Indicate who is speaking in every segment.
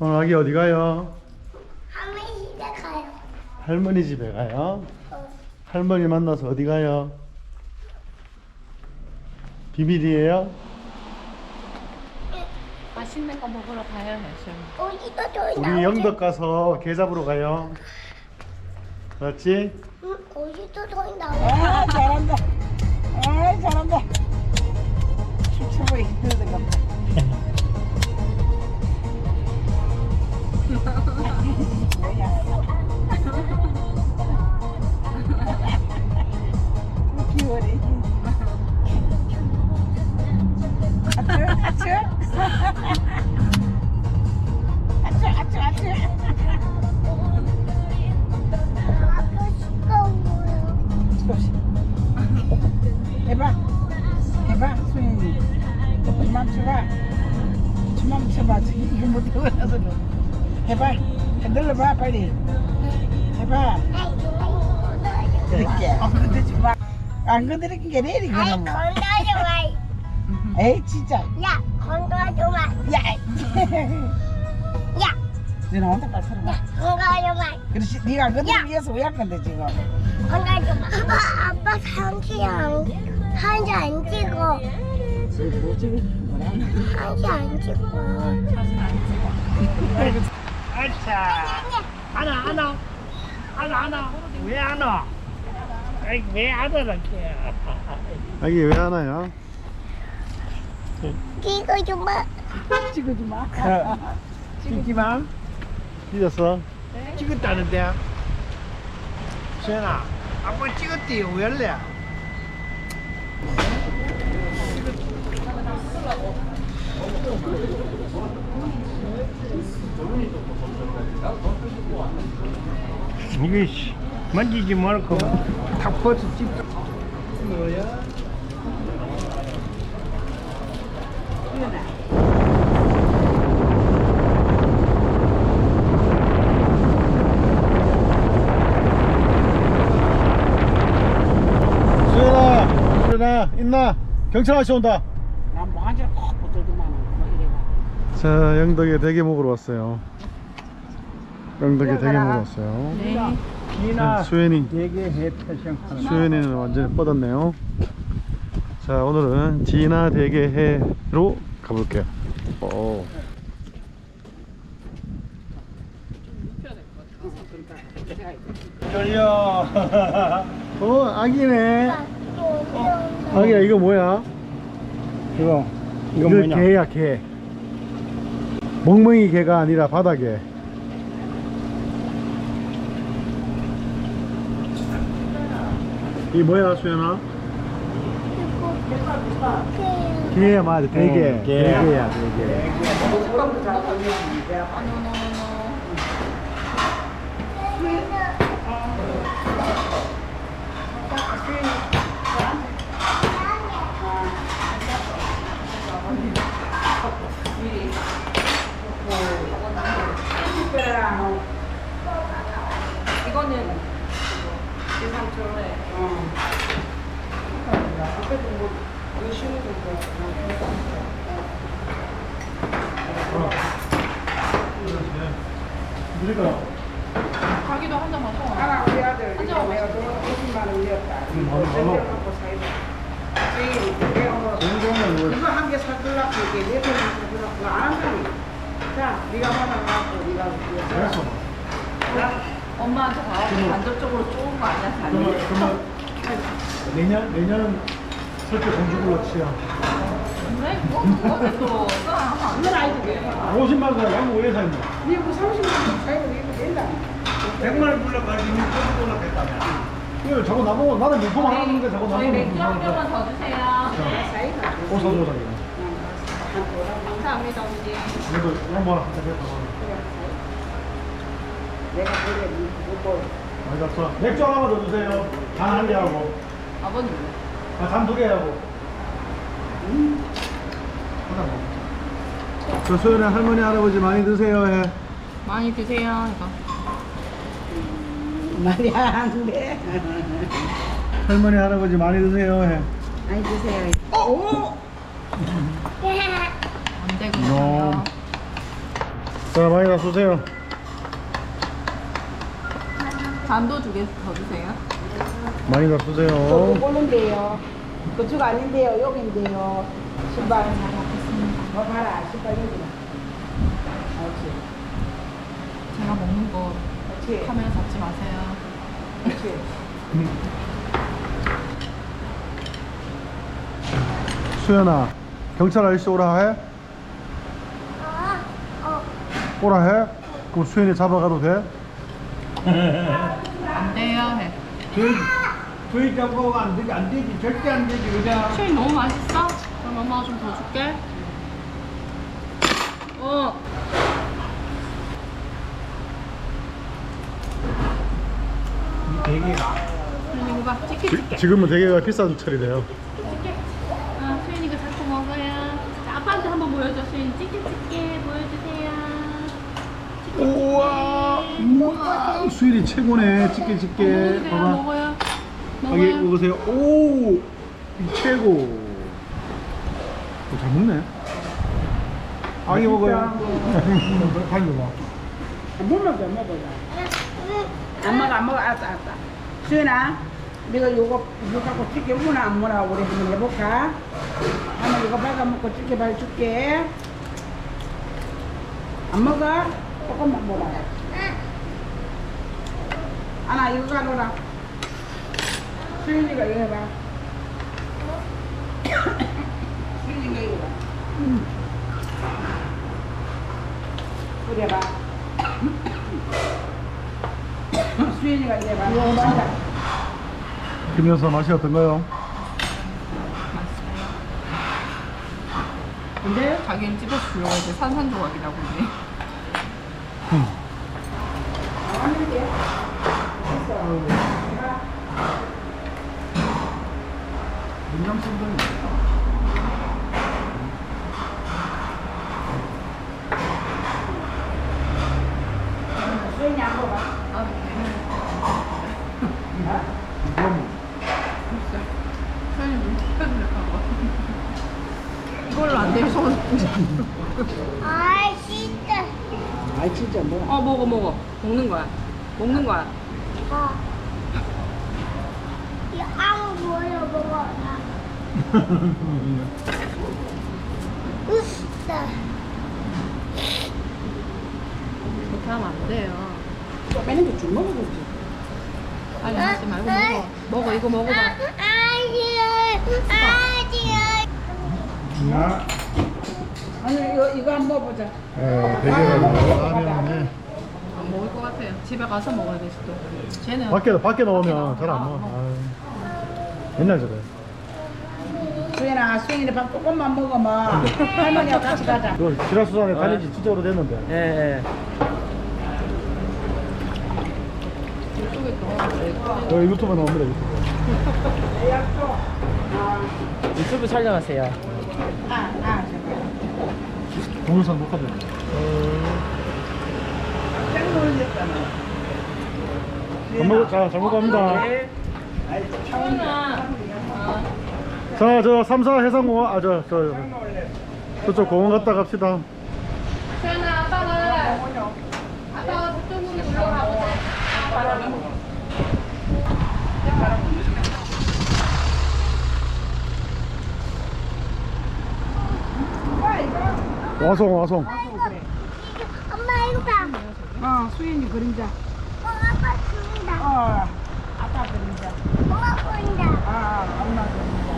Speaker 1: 오늘 아기 어디 가요?
Speaker 2: 할머니 집에 가요.
Speaker 1: 할머니 집에 가요.
Speaker 2: 어.
Speaker 1: 할머니 만나서 어디 가요? 비밀이에요?
Speaker 3: 맛있는 거 먹으러 가요.
Speaker 2: 어디가 더
Speaker 1: 우리? 영덕 가서 게 잡으러 가요. 그렇지?
Speaker 2: 응, 어디도 더 나오지?
Speaker 4: 아 잘한다. 아 잘한다. 춤추고 힘들다 같 다. 귀여워래. 해봐. 흔들러봐, 빨리. 해봐. 그렇게. 안 건드지 마. 안 건드리는 게 내리,
Speaker 2: 아이,
Speaker 4: 그놈아.
Speaker 2: 건너지 마.
Speaker 4: 에이, 진짜.
Speaker 2: 야, 건너지 마.
Speaker 4: 야!
Speaker 2: 야,
Speaker 4: 너는 혼자 빨리 서봐.
Speaker 2: 야, 건너지 마.
Speaker 4: 그렇지. 네가 안 건드리기
Speaker 2: 야.
Speaker 4: 위해서 왜 안 건데, 지금?
Speaker 2: 건너지 마. 아빠, 아빠 상시 안, 한시 안 찍어.
Speaker 4: 뭐지? 뭐라?
Speaker 2: 한시 안 찍어.
Speaker 5: 아차. 하나 하나. 하나 하나. 왜 하나 아이 왜안 하는게
Speaker 1: 아기 왜 하나요?
Speaker 2: 찍어줘 마.
Speaker 4: 찍어지 마.
Speaker 5: 찍지마.
Speaker 1: 삐졌어?
Speaker 5: 찍었다는데. 수연아 아빠 찍었대요. 왜 할래 이게 씨, 만지지 말고 탁 벗어 찍 뭐야?
Speaker 1: 수연아, 수연아, 있나? 경찰 아저씨 온다.
Speaker 4: 난 뭐한줄 콕 붙들더만. 뭐 이래가.
Speaker 1: 자, 영덕에 대게 먹으러 왔어요.
Speaker 4: 들어가라.
Speaker 1: 먹으러 왔어요.
Speaker 3: 네.
Speaker 5: 되게 해 패션
Speaker 1: 수연이는 완전히 뻗었네요. 자, 오늘은 진화 대게회로 가볼게요. 오.
Speaker 5: 졸려
Speaker 1: 어, 아기네. 아기야, 이거 뭐야?
Speaker 5: 이거
Speaker 1: 이거 개야, 개. 멍멍이 개가 아니라 바다개. 이 뭐야, 수연아? 개야, 맞아, 대게. 대게야, 대게.
Speaker 3: 이거는 지상철에
Speaker 1: 그러니까,
Speaker 3: 자기도 한 잔 마셔.
Speaker 4: 하나 우리 아들 이거 내가 돈 50만 원 이었다.
Speaker 1: 음, 바로, 바로.
Speaker 4: 갖고 사이다. 저기 내가 뭐
Speaker 1: 냉장고는 뭐,
Speaker 4: 이거 한 개 사들라고 이게 네개 사들라고 안 한다니. 자, 네가 받아갖고 네가 이거
Speaker 1: 알았어.
Speaker 3: 엄마한테 가서 간접적으로 좋은 거 아니야, 자기?
Speaker 1: 그러면, 그러면, 내년, 내년 설때 공주불로 치야.
Speaker 3: 근데 뭐 그거는 또 하면
Speaker 4: 이건 아이도 돼.
Speaker 1: 50만 원 양보 왜 샀냐?
Speaker 4: 네가 30만 원 이거 된다.
Speaker 5: 100만 원 불러가지고 이미 꽂고 올라갔다며
Speaker 1: 이거 저거 나보고 나는 명품 하나 하는데 저거
Speaker 3: 저희
Speaker 1: 나보고
Speaker 3: 맥주 한 병만 더 주세요.
Speaker 1: 옷 사줘 자기.
Speaker 3: 감사합니다, 언니.
Speaker 1: 그래도 이런 거 하나
Speaker 4: 내가 그래 이거
Speaker 1: 많이 갔어. 맥주 하나만 더 주세요. 단 한 개 하고.
Speaker 3: 아버님.
Speaker 1: 아, 단두 개 하고. 하나 먹자. 저 소연의 할머니 할아버지 많이 드세요 해.
Speaker 3: 많이 드세요, 이거.
Speaker 4: 말이 안 돼.
Speaker 1: 할머니 할아버지 많이 드세요 해.
Speaker 4: 많이 드세요. 오!
Speaker 3: 안 되고
Speaker 1: 이놈.
Speaker 3: 있어요.
Speaker 1: 자 많이 다 쏘세요
Speaker 3: 잔도 두 개 더 주세요.
Speaker 1: 많이 쏘세요
Speaker 4: 꼴른데요. 그쪽 아닌데요. 여긴데요. 신발 하나 받겠습니다. 뭐 봐라. 신발 여기다. 그렇지.
Speaker 3: 제가 먹는 거
Speaker 4: 그렇지.
Speaker 3: 카메라 잡지 마세요.
Speaker 4: 그렇지.
Speaker 1: 수연아 경찰 아저씨 오라 해?
Speaker 2: 아, 어,
Speaker 1: 오라 해? 그럼 수연이 잡아가도 돼?
Speaker 3: 안 돼요. 해.
Speaker 5: 저희 잡고 안 되지 안 되지 절대 안 되지 그냥
Speaker 3: 쉐이 너무 맛있어? 그럼 엄마가 좀 더 줄게. 어.
Speaker 5: 이 대게가
Speaker 3: 수현이 이거 봐. 찍게
Speaker 1: 지,
Speaker 3: 찍게.
Speaker 1: 지금은 대게가 비싼 철이래요
Speaker 3: 찍게. 아, 수현이가 자꾸 먹어요. 자, 아빠한테 한번 보여줘. 수현이 찍게 찍게 보여주세요.
Speaker 1: 우와 우와 수연이 최고네 집게
Speaker 3: 먹어요.
Speaker 1: 봐봐
Speaker 3: 먹어요.
Speaker 1: 아기
Speaker 3: 먹어요.
Speaker 1: 먹으세요 오 최고 오, 잘 먹네 아기 먹어요 빨리 먹어
Speaker 4: 안 먹는 거 먹어라. 안 먹어 안 먹어 알았어 알았어. 수연아. 네가 요거 이거 갖고 찌개 무나 안 무나 우리 한번 해볼까? 한번 이거 발가 먹고 찌개 발 줄게. 안 먹어? 조금만 먹어. 아나 이거 가져라. 수연이가 이거 해봐. 수연이가 이거 봐. 그래 봐. 수연이가 이래 봐. 맞아.
Speaker 1: 김여사 맛이 어떤가요?
Speaker 3: 근데 자기는 찝어주려고 이제 산산조각이라고 이제.
Speaker 4: 나왔는데. 됐어.
Speaker 3: 아, 눈 찌푸려고. 이걸로 안 되면 손.
Speaker 2: 아, 진짜.
Speaker 4: 아이 진짜 뭐.
Speaker 3: 어 먹어 먹어. 먹는 거야. 먹는 거야.
Speaker 2: 어. 이안 보여 먹어. 으쌰.
Speaker 3: 그렇게 하면 안 돼요.
Speaker 4: 빼는 거줄 먹어야지.
Speaker 3: 아니 하지 말고 먹어. 먹어 이거 먹어봐.
Speaker 2: 아니야, 아니야.
Speaker 1: 야.
Speaker 4: 아니 이거 이거 한번 먹어보자.
Speaker 1: 라면에
Speaker 3: 안 먹을 것 같아요. 집에 가서 먹어야 돼 또. 쟤는
Speaker 1: 밖에 밖에 나오면 잘 안 먹어. 아유. 맨날 저래.
Speaker 4: 수연아 수연이 밥 조금만 먹으면 할머니하고 같이 가자.
Speaker 1: 그 지라수산에 다닌 지 진짜 오래됐는데.
Speaker 5: 예, 예.
Speaker 1: 또저 유튜브 나옵니다 유튜브.
Speaker 4: 아,
Speaker 5: 유튜브 촬영하세요
Speaker 4: 아, 아,
Speaker 1: 동영상
Speaker 4: 놀랬잖아.
Speaker 1: 잘 먹, 자, 잘 먹갑니다.
Speaker 3: 수현아.
Speaker 1: 자, 저 삼사 해상공원, 아, 저, 저, 저쪽 공원 갔다 갑시다.
Speaker 3: 수현아 아빠가 아빠가 저쪽으로 올라가 보자.
Speaker 1: 와송, 와송.
Speaker 2: 엄마 이거 봐.
Speaker 4: 어, 수연이 그림자.
Speaker 2: 어, 아빠 죽는다.
Speaker 4: 어, 아빠 그림자.
Speaker 2: 엄마 보인다.
Speaker 4: 아, 엄마 그림자.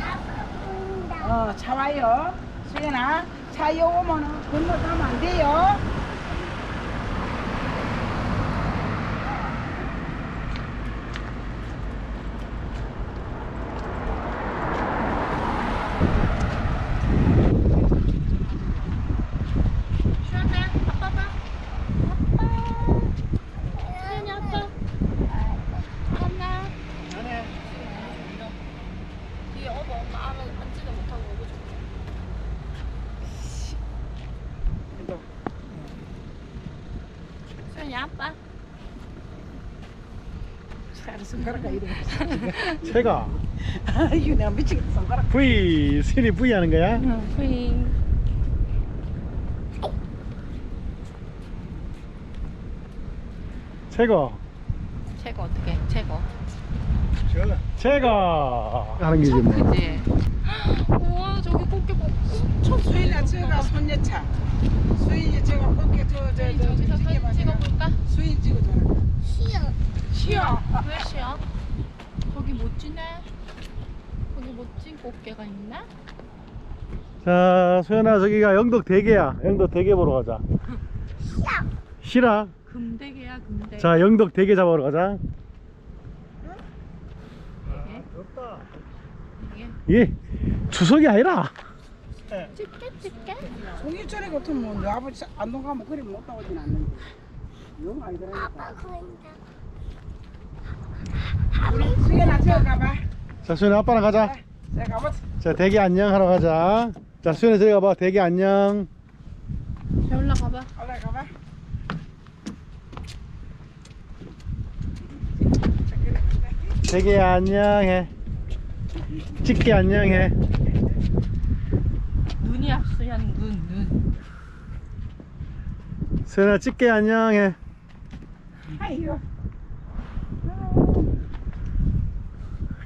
Speaker 2: 아빠 보인다.
Speaker 4: 어, 차 와요. 수연아, 차요 오면은 건너가면 안 돼요.
Speaker 1: 새가
Speaker 4: 아유 내가 미치겠다 손가락
Speaker 1: V 슬이 하는 거야?
Speaker 3: 응 V
Speaker 1: 최고
Speaker 3: 최고 어떻게 최고
Speaker 1: 최고 하는 게지 뭐
Speaker 3: 그지 우와 저기 꽃게 뭐 엄청
Speaker 4: 수인아 찍어 손녀차 수인이 찍어 꽃게 저저저
Speaker 3: 저기서 찍어 사진 찍어볼까?
Speaker 4: 수인 찍어 줘
Speaker 2: 쉬어
Speaker 4: 쉬어
Speaker 3: 왜 쉬어? 저기 멋지네. 거기 멋진 꽃게가 있나?
Speaker 1: 자, 소연아, 저기가 영덕 대게야. 영덕 대게 보러 가자. 싫어.
Speaker 3: 금대게야 금대.
Speaker 1: 자, 영덕 대게 잡으러 가자.
Speaker 3: 이게
Speaker 1: 예, 추석이 아니라.
Speaker 3: 집게 집게.
Speaker 4: 송이철이 같으면 너 아버지 안동 가면 그리 못 나오진 않는데 영 아니더라니까
Speaker 2: 아빠 그런다.
Speaker 4: 가봐
Speaker 1: 자, 소연아, 아빠랑 가자.
Speaker 4: 자 가봐
Speaker 1: 자, 대게 안녕 하러 가자. 자, 수연아, 저기 가봐. 대게 안녕.
Speaker 3: 자 올라가봐.
Speaker 4: 올라가봐
Speaker 1: 대게 안녕해. 찍게 안녕해.
Speaker 3: 눈이 앞서야 눈 눈.
Speaker 1: 수연아, 찍게 안녕해.
Speaker 4: 아이고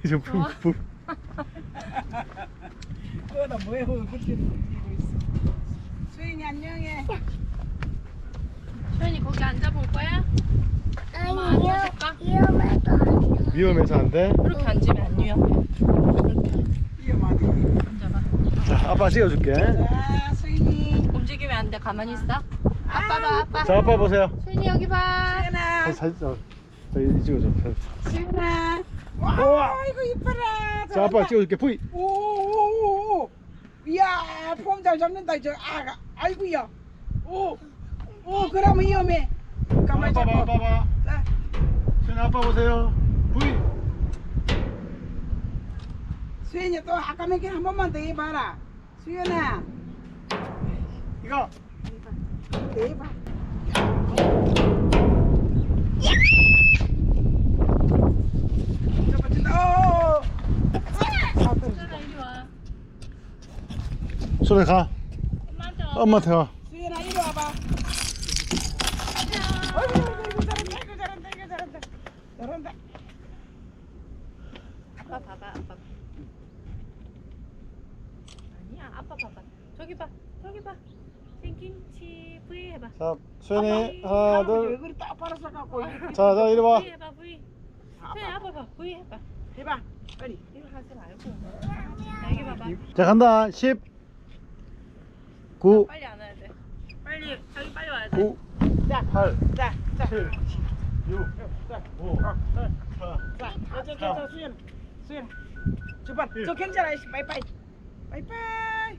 Speaker 1: 이제 부, 부.
Speaker 4: 그거다 뭐야 그때 뛰고 있어 수인이 안녕해
Speaker 3: 소연이 거기 앉아볼 거야?
Speaker 2: 아니,
Speaker 3: 앉아볼까?
Speaker 2: 위험해도 안 돼.
Speaker 1: 위험해서 안 돼.
Speaker 3: 그렇게 앉으면 안 위험해.
Speaker 4: 위험하네
Speaker 3: 앉아봐.
Speaker 1: 자, 아빠 찍어줄게.
Speaker 4: 자 수인이
Speaker 3: 움직이면 안 돼. 가만히 있어. 아빠 봐 아빠.
Speaker 1: 자, 아빠 보세요.
Speaker 3: 소연이 여기 봐.
Speaker 4: 수인아
Speaker 1: 자, 사진, 찍어줘.
Speaker 4: 수인아 와. 이거 이뻐라.
Speaker 1: 자, 아빠 찍어줄게. 뿌이.
Speaker 4: 오오오오 이야 폼 잘 잡는다 저 아가 아이고야. 오 오 그러면 위험해. 가만히
Speaker 1: 아빠 봐,
Speaker 4: 잡고
Speaker 1: 아빠 봐.
Speaker 4: 자,
Speaker 1: 수연아, 아빠 보세요. 뿌이.
Speaker 4: 수연이 또 아까 몇개한 번만 더 해봐라. 수연아.
Speaker 1: 이거.
Speaker 4: 더 해봐. 잡 아
Speaker 3: 와.
Speaker 1: 수연아, 가.
Speaker 3: 엄마한테 와.
Speaker 1: 엄마한테 가.
Speaker 4: 수연아 이리 와봐 아이고 아이고 잘한다 이거 잘한다 이거 잘한다 잘한다
Speaker 3: 아빠 봐봐 아빠. 아니야 아빠 봐봐. 저기 봐 저기 봐. 생김치 V 해봐.
Speaker 1: 자, 수연이, 하나, 둘.
Speaker 4: 얼굴이 딱 빨아서 갖고
Speaker 1: 자, 자, 이리 와.
Speaker 3: V 해봐 V. 소연이 아빠 봐 V 해봐.
Speaker 4: 해봐 빨리
Speaker 3: 이거 하지 말고. 자, 여기 봐봐.
Speaker 1: 자, 간다. 10, 9,
Speaker 3: 빨리 안 와야 돼. 빨리 자기 빨리 와야 돼.
Speaker 1: 9,
Speaker 4: 자,
Speaker 1: 8,
Speaker 4: 자, 자,
Speaker 1: 7, 6,
Speaker 4: 자,
Speaker 1: 5, 4,
Speaker 4: 자, 자, 자, 자, 자, 수연, 수연, 저번, 저 경찰 아저씨, 빠이빠이, 빠이빠이,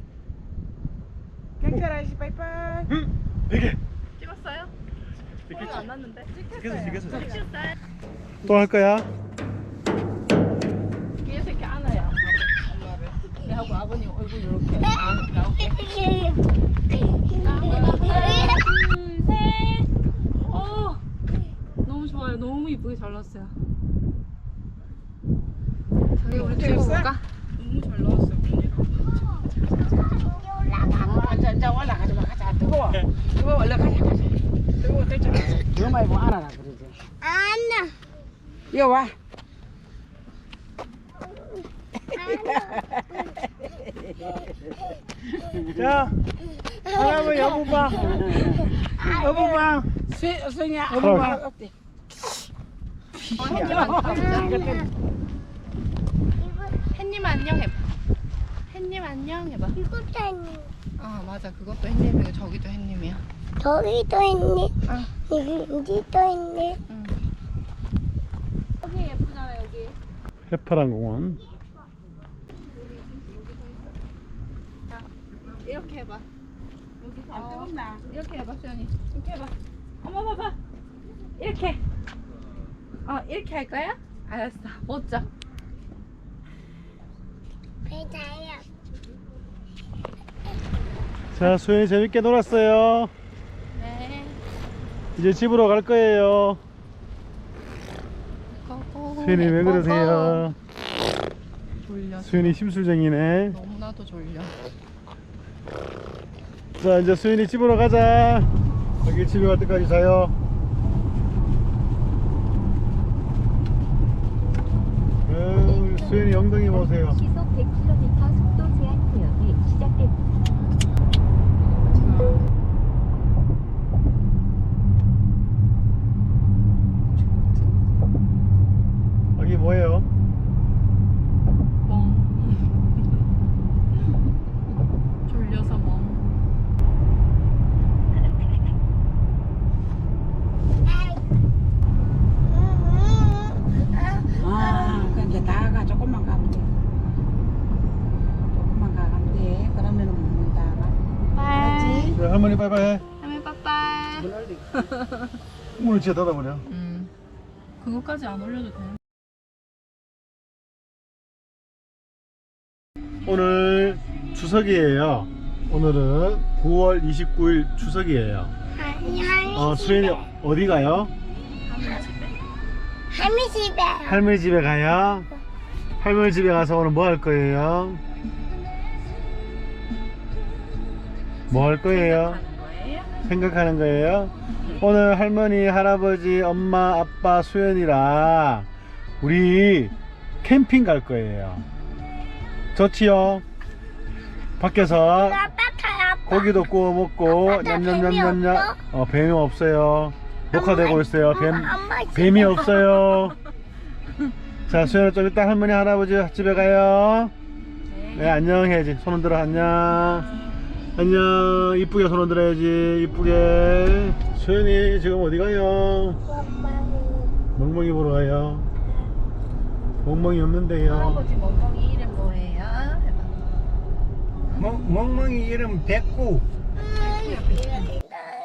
Speaker 4: 경찰 아저씨, 빠이빠이.
Speaker 1: 이게.
Speaker 3: 찍었어요? 소리 안 났는데.
Speaker 1: 찍혔어, 찍혔어.
Speaker 3: 찍었어요.
Speaker 1: 또 할 거야?
Speaker 3: 하고 아버님 얼굴 이렇게 안 나오게. 둘, 셋. 어, 너무 좋아요. 너무 이쁘게 잘 나왔어요. 자기 우리 찍어볼까? 너무 잘 나왔어요.
Speaker 4: 앉아, 앉아, 올라가지 마, 가자, 뜨거워, 뜨거워, 올라가자, 가자. 뜨거워, 뜨거워. 너 말고 안아라 그러지.
Speaker 2: 안나.
Speaker 4: 이거 와.
Speaker 1: 자, 할아버지 여보 봐. 여보 봐.
Speaker 4: 수, 수연이야,
Speaker 1: 할아버지.
Speaker 4: 엄마 어때?
Speaker 3: 햇님 안녕 해봐. 햇님 안녕 해봐.
Speaker 2: 이것도 있니?
Speaker 3: 아 맞아 그것도 햇님이고 저기도 햇님이야.
Speaker 2: 저기도 있니?
Speaker 3: 아.
Speaker 2: 여기도 있니?
Speaker 3: 응. 여기 예쁘잖아 여기.
Speaker 1: 해파란 공원.
Speaker 3: 이렇게 해봐.
Speaker 4: 뜨겁나?
Speaker 3: 이렇게 해봐 수연이. 이렇게 해봐. 엄마 봐봐. 이렇게. 어 이렇게 할 거야? 알았어. 멋져.
Speaker 2: 배자야.
Speaker 1: 자, 수연이 재밌게 놀았어요.
Speaker 3: 네.
Speaker 1: 이제 집으로 갈 거예요. 수연이 왜 그러세요?
Speaker 3: 졸려.
Speaker 1: 수연이 심술쟁이네.
Speaker 3: 너무나도 졸려.
Speaker 1: 자 이제 수인이 집으로 가자. 여기 집에 갈 때까지 자요. 수현이 엉덩이 보세요.
Speaker 6: 시속 이게
Speaker 1: 여기 뭐예요? 문을 진짜 닫아버려.
Speaker 3: 음. 그거까지 안 올려도 돼.
Speaker 1: 오늘 추석이에요. 오늘은 9월 29일 추석이에요. 어, 수현이 어디 가요?
Speaker 2: 할미 집에
Speaker 1: 할머니 집에 가요. 할머니 집에 가서 오늘 뭐 할 거예요? 뭐 할 거예요?
Speaker 3: 하는 거예요?
Speaker 1: 생각하는 거예요? 오늘 할머니, 할아버지, 엄마, 아빠, 수연이랑 우리 캠핑 갈 거예요. 좋지요? 밖에서 고기도 구워 먹고 냠냠냠냠냠.
Speaker 2: 어
Speaker 1: 뱀이 없어요. 녹화되고 있어요. 뱀 뱀이
Speaker 2: 가.
Speaker 1: 없어요. 자 수연아 좀 이따 할머니 할아버지 집에 가요. 네 안녕 해야지. 손 흔들어 안녕. 안녕 이쁘게 손 흔들어야지 이쁘게. 수연이 지금 어디 가요? 멍멍이 보러 가요. 멍멍이 없는데요.
Speaker 3: 할아버지 멍멍이 이름 뭐예요?
Speaker 5: 멍, 멍멍이 이름 백구.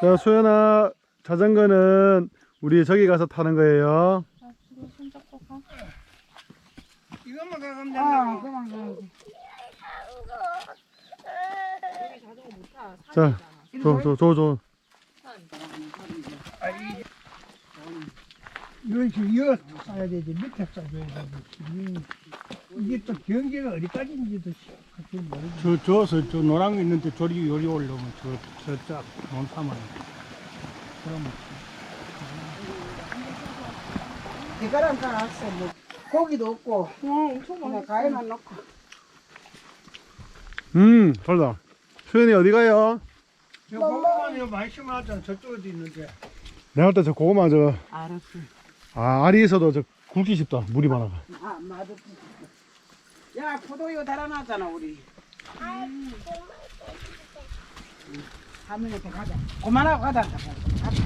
Speaker 1: 자 수연아 자전거는 우리 저기 가서 타는 거예요.
Speaker 3: 손잡고 가.
Speaker 5: 이것만 가면
Speaker 4: 아,
Speaker 5: 된다고.
Speaker 4: 그만 가면 돼.
Speaker 1: 자, 줘, 줘, 줘, 줘.
Speaker 5: 이건 지금 이어 써야 되지. 밑에 써줘야 되지. 이게 또 경계가 어디까지인지도 사실 모르지. 저, 저서 저 노란 거 있는데 저리 요리 올라오면 저, 저짝 논타만. 그러면
Speaker 4: 대가랑 다 왔어. 뭐 고기도 없고. 그냥 과일만 넣고.
Speaker 1: 음, 달다. 수연이 어디 가요?
Speaker 5: 저 고구마는 많이 심어놨잖아. 저쪽에도 있는데.
Speaker 1: 내가 볼 때 저 고구마 저,
Speaker 4: 알았어.
Speaker 1: 아, 있어도 저 굵기 쉽다. 물이 많아가.
Speaker 4: 아, 맞아. 야, 포도유 달아놨잖아, 우리. 할머니한테 가자. 그만하고 가자. 가자.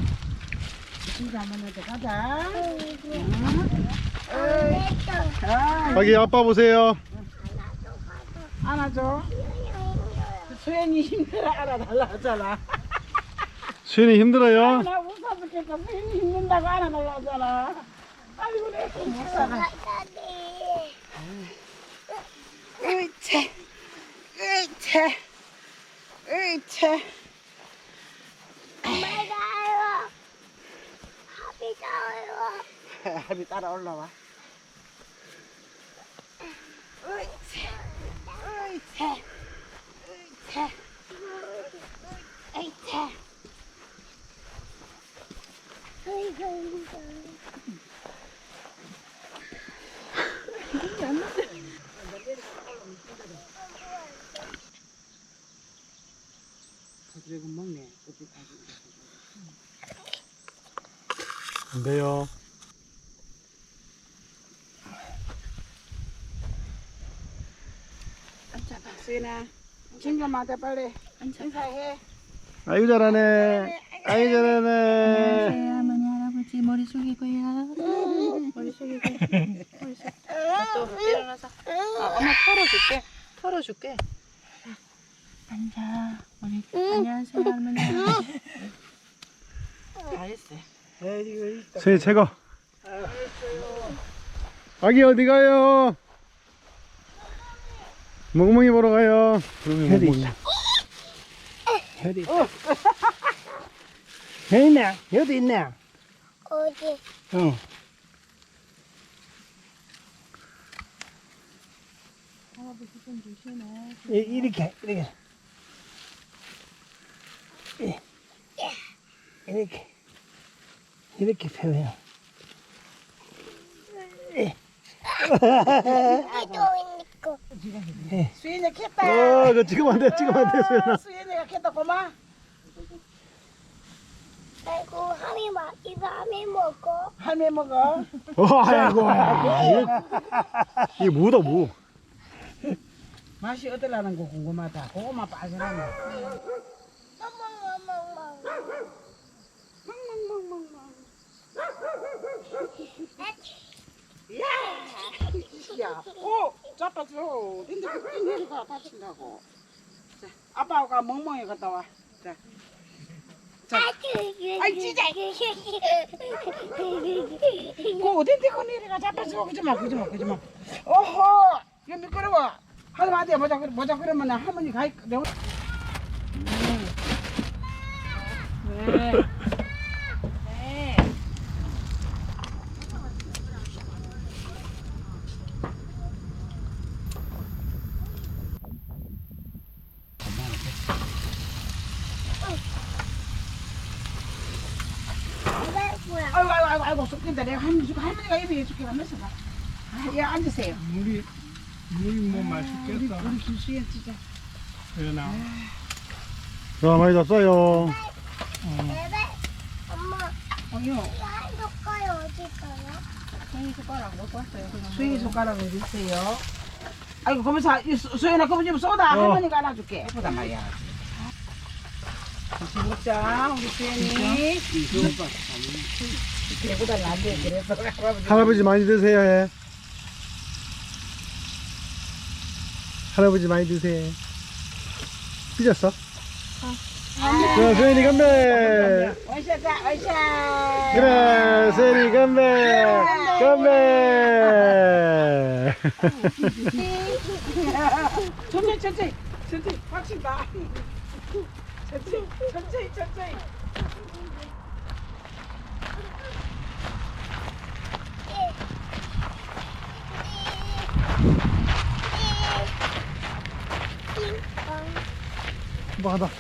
Speaker 4: 진짜 할머니한테 가자. 아,
Speaker 1: 자기 아빠 보세요.
Speaker 4: 안아줘. 수현이 힘들어 알아달라 하잖아.
Speaker 1: 수연이 힘들어요?
Speaker 4: 나 무서워 죽겠다. 수현이 힘든다고 안아달라 하잖아. 아이고, 내가 못 살아. 으이채. 으이채. 으이채.
Speaker 2: 엄마가요 합이가요
Speaker 4: 할미 따라 올라와.
Speaker 2: 으이채 으이채 으이채 으이채 으이채
Speaker 4: 그리고 먹네.
Speaker 1: 안 돼요.
Speaker 4: 앉아봐, 수인아. 친구한테 빨리 인사해.
Speaker 1: 아이고 잘하네. 아이고 잘하네.
Speaker 3: 할머니 할아버지 머리 숙이고요. 머리 숙이고. 머리 숙. 또 일어나서. 아, 엄마 털어줄게. 털어줄게. 앉아. 우리 안녕하세요 할머니. 할아버지.
Speaker 4: 잘했어.
Speaker 1: 수연이 최고. 아기 어디 가요? 멍멍이 보러 가요.
Speaker 5: 있다. 혈이 있다. 여기 있네. 여기 있네.
Speaker 2: 어디
Speaker 5: 응. 이- 이렇게 이렇게 이- 이렇게 이렇게 펴요. 이-
Speaker 2: 이 도 있고.
Speaker 4: 수연이 켰다.
Speaker 1: 어, 그 지금 안 돼, 지금 안 돼, 소연아.
Speaker 4: 수연이가 켰다 고마.
Speaker 2: 아이고 하미 마 이거 하미 먹어.
Speaker 4: 할매 먹어.
Speaker 1: 어, 아이고, 야. 이게, 이게 무다, 무.
Speaker 4: 맛이 어떨라는 거 궁금하다. 고구마 빠져나네.
Speaker 2: 멍멍멍멍.
Speaker 4: 야, 오, 잡아줘. 근데 그때 내려가 다친다고. 자, 아빠가 멍멍이 갔다 와. 자,
Speaker 2: 아이 진짜.
Speaker 4: 그 어딘데 그 내려가 잡아줘. 그지 마, 그지 마, 그지 마. 오호, 이거 미끄러워. 하지마, 안 돼. 보자, 보자 그러면 할머니 가. 내가
Speaker 3: 네. 네.
Speaker 2: 뭐야?
Speaker 4: 아이고, 아이고, 아이고, 아이고, 쏟긴다. 내가 할머니 주고 할머니가 입에 해줄게. 가면서 봐. 아, 야, 앉으세요.
Speaker 5: 물이 물이 뭐
Speaker 4: 우리,
Speaker 5: 맛있겠다.
Speaker 4: 우리 김수현 진짜.
Speaker 5: 소연아.
Speaker 1: 자, 많이 잡어요.
Speaker 2: 베베. 엄마. 야, 녹화요 어디 있어요?
Speaker 3: 생일 숟가락 먹고 왔어요. 그냥
Speaker 4: 수영이 손가락을 주세요. 아이고, 이 수- 수연아, 그거 좀 쏟아.
Speaker 1: 어.
Speaker 4: 할머니가 안아줄게. 예쁘단 말이야. 같이 먹자, 우리 수연이. 안 돼, 그래서. 할아버지.
Speaker 1: 할아버지 많이 드세요, 해. 할아버지 많이 드세요. 삐졌어? 자, 소연이 건배!
Speaker 4: 원샷자, 원샷.
Speaker 1: 그래, 소연이 건배! 건배!
Speaker 4: 천천히, 천천히. 천천히. 확신다. 천천히, 천천히, 천천히.
Speaker 1: 뭐 하다.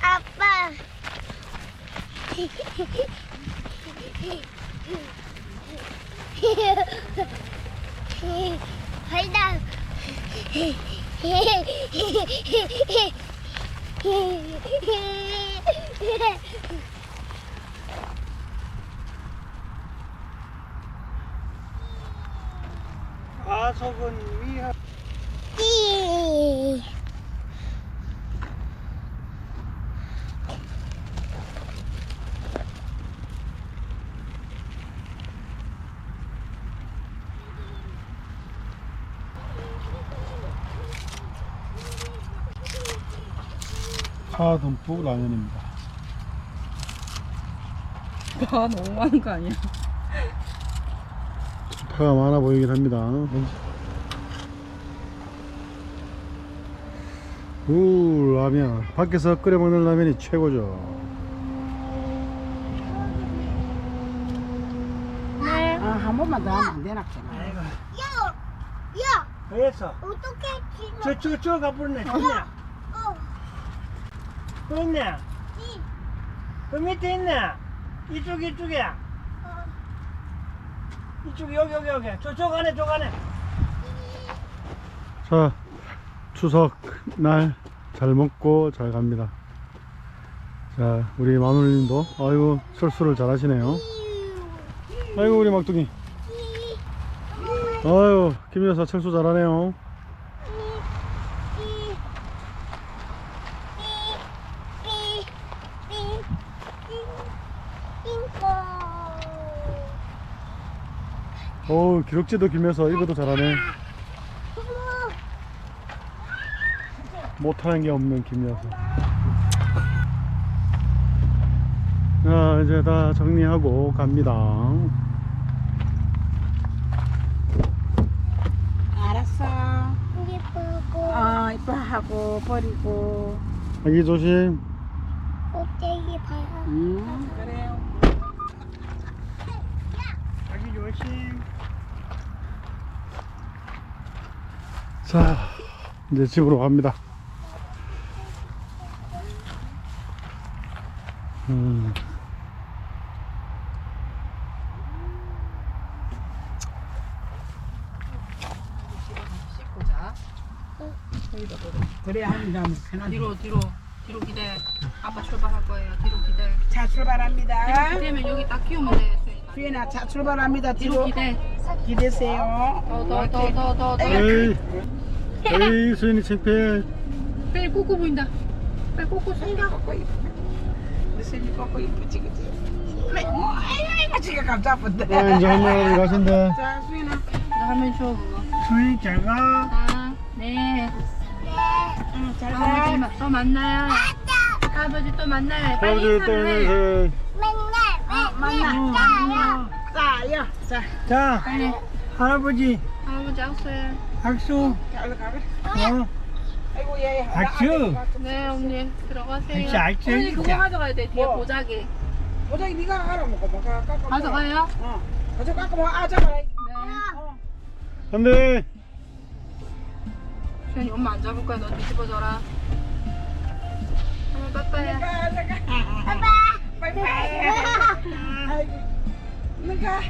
Speaker 2: 아빠. 발다.
Speaker 5: 가
Speaker 1: 파 듬뿍 라면입니다.
Speaker 3: 와 너무 많은 거 아니야?
Speaker 1: 파가 많아 보이긴 합니다. 우 라면 밖에서 끓여 먹는 라면이 최고죠.
Speaker 4: 아, 한 번만 더 하면 안 되나?
Speaker 2: 야, 야,
Speaker 5: 그래서
Speaker 2: 어떻게 지금?
Speaker 5: 저쪽 저 가버렸네. 또 있냐?
Speaker 2: 이,
Speaker 5: 그 밑에 있냐? 이쪽 이쪽에.
Speaker 2: 어,
Speaker 5: 이쪽 여기 여기 여기. 저쪽 안에 저 안에.
Speaker 1: 자, 추석 날 잘 먹고 잘 갑니다. 자, 우리 마누님도 아이고 철수를 잘 하시네요. 아이고 우리 막둥이. 아유 김 여사 철수 잘하네요. 어우 기록지도 김여사 이것도 잘하네. 못하는 게 없는 김여사. 자 이제 다 정리하고 갑니다.
Speaker 4: 알았어.
Speaker 2: 예쁘고
Speaker 4: 어, 이뻐하고 버리고.
Speaker 1: 아기 조심.
Speaker 2: 꼭대기 봐요.
Speaker 4: 음, 그래요.
Speaker 5: 자기 조심.
Speaker 1: 자 이제 집으로 갑니다. 음.
Speaker 4: 하는 사람 편하지.
Speaker 3: 뒤로 뒤로 뒤로 기대. 아빠 출발할 거예요. 뒤로 기대.
Speaker 4: 자 출발합니다.
Speaker 3: 기대면 여기 딱 끼우면 돼. 수인아.
Speaker 4: 수인아 자 출발합니다.
Speaker 3: 뒤로 기대.
Speaker 4: 기대세요.
Speaker 3: 더 더 더 더더 더.
Speaker 1: 에이, 에이, 수인이 창피해.
Speaker 3: 빨리 꼬꼬 보인다. 빨리 꼬꼬 수인아.
Speaker 4: 우리 수인이 꺾고 이쁘지 그지? 네. 어, 아이고 지가 감자쁜데.
Speaker 1: 아, 이제 할머니 가신다.
Speaker 4: 자 수인아.
Speaker 3: 나 할머니 줘 그거.
Speaker 5: 수이 잘가
Speaker 3: 아, 네.
Speaker 4: 응, 잘
Speaker 3: 할아버지
Speaker 4: 가.
Speaker 3: 마- 또 만나요. 할아버지 또 만나요. 빨리
Speaker 1: 할아버지
Speaker 3: 인사를 해.
Speaker 1: 인사해.
Speaker 2: 맨날
Speaker 4: 만나. 자, 야, 자,
Speaker 5: 자
Speaker 3: 빨리.
Speaker 5: 할아버지
Speaker 3: 할아버지 악수해.
Speaker 5: 악수
Speaker 4: 얼른 가봐.
Speaker 5: 어
Speaker 4: 아이고 얘.
Speaker 3: 네, 언니 들어가세요.
Speaker 5: 알지, 알지,
Speaker 3: 언니 그거
Speaker 5: 진짜.
Speaker 3: 가져가야 돼. 뒤에
Speaker 4: 뭐?
Speaker 3: 보자기.
Speaker 4: 보자기 네가 가라 먹고 뭐 가, 깎아.
Speaker 3: 가져가요?
Speaker 4: 어. 가져 깎아 먹어. 아, 잡아라.
Speaker 3: 네.
Speaker 4: 어.
Speaker 1: 안 돼.
Speaker 3: 수현이 엄마 안 잡을 거야. 너 뒤집어져라. 한번.
Speaker 4: 가, 가. 아빠. 빠 이빠이. 아이고. 너가